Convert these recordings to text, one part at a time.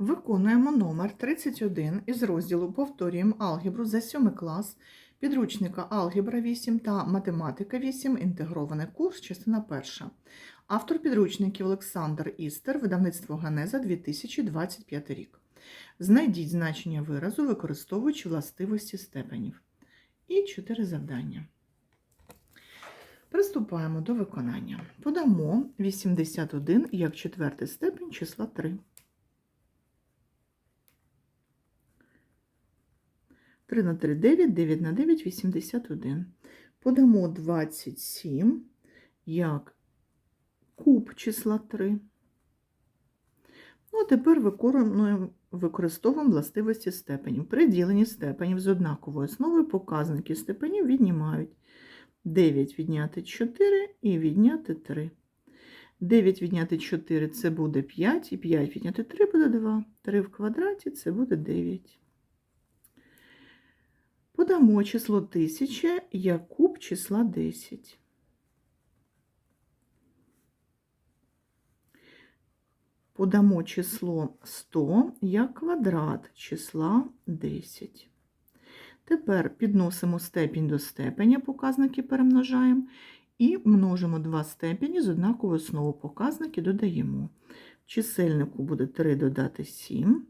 Виконуємо номер 31 із розділу Повторюємо алгебру за 7 клас підручника Алгебра 8 та Математика 8. Інтегрований курс, частина 1. Автор підручників Олександр Істер, видавництво Ганеза 2025 рік. Знайдіть значення виразу, використовуючи властивості степенів. І 4 завдання. Приступаємо до виконання. Подамо 81 як четвертий степень числа 3. 3 на 3 – 9, 9 на 9 – 81. Подамо 27 як куб числа 3. Ну, а тепер використовуємо властивості степенів. При діленні степенів з однаковою основою показники степенів віднімають 9 відняти 4 і відняти 3. 9 відняти 4 – це буде 5, і 5 відняти 3 буде 2. 3 в квадраті – це буде 9. Подамо число 1000 як куб числа 10. Подамо число 100 як квадрат числа 10. Тепер підносимо степінь до степеня, показники перемножаємо, і множимо два степені з однаковою основою показники додаємо. Чисельнику буде 3 додати 7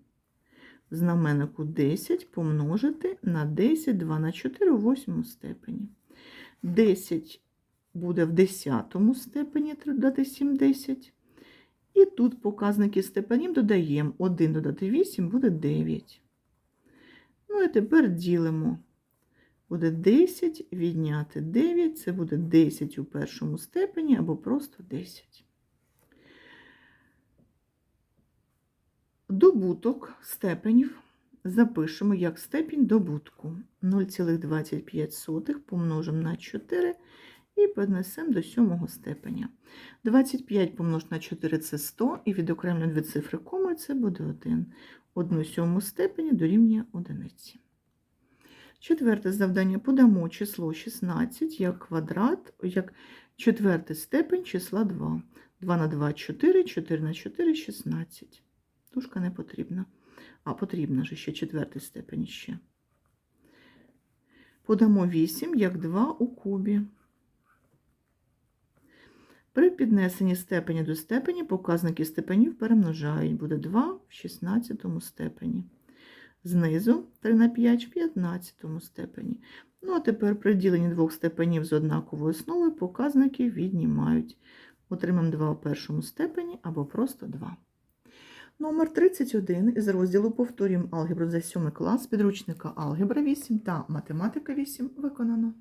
знаменнику 10 помножити на 10, 2 на 4 у восьмому степені. 10 буде в десятому степені, додати 7, 10. І тут показники степенів додаємо 1 додати 8 буде 9. Ну і тепер ділимо. Буде 10 відняти 9, це буде 10 у першому степені або просто 10. Добуток степенів запишемо як степінь добутку 0,25 помножимо на 4 і піднесемо до сьомого степеня. 25 помножити на 4 це 100, і відокремлюємо дві цифри комою, це буде 1. 1 сьому степені дорівнює одиниці. Четверте завдання подамо число 16 як квадрат, як четвертий степень числа 2. 2 на 2 – 4, 4 на 4 – 16. Дужка не потрібна. А потрібна же ще четвертий степень ще. Подамо 8 як 2 у кубі. При піднесенні степеня до степені показники степенів перемножають. Буде 2 в 16 степені. Знизу 3 на 5 в 15 степені. Ну, а тепер при діленні двох степенів з однаковою основою показники віднімають. Отримаємо 2 у першому степені або просто 2. Номер 31 із розділу Повторюємо алгебру за 7 клас підручника Алгебра 8 та Математика 8 виконано.